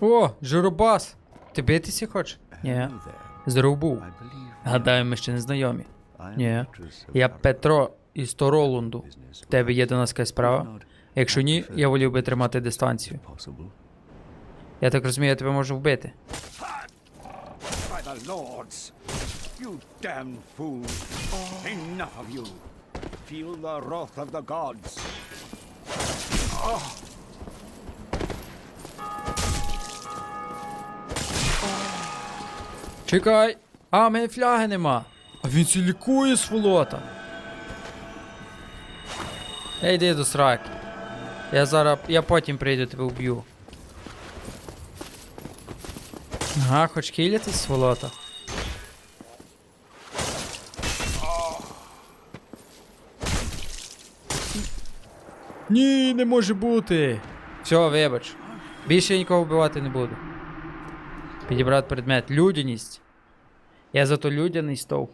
О, Жиробас! Ти битися хочеш? Ні. Здоров. Гадаю, ми ще не знайомі. Ні. Я Петро із Торолунду. В тебе є до нас якась справа? Якщо ні, я волів би тримати дистанцію. Я так розумію, я тебе можу вбити. Enough of you! Feel the wrath of the gods! Чекай! А, в мене фляги нема. А він ці лікує сволота. Я йди до сраки. Я зараз. Я потім прийду тебе вб'ю. Ага, хоч хилятись, сволота. Ні, не може бути. Все, вибач. Більше нікого вбивати не буду. Підібрати предмет. Людяність. Я зато людяний стов.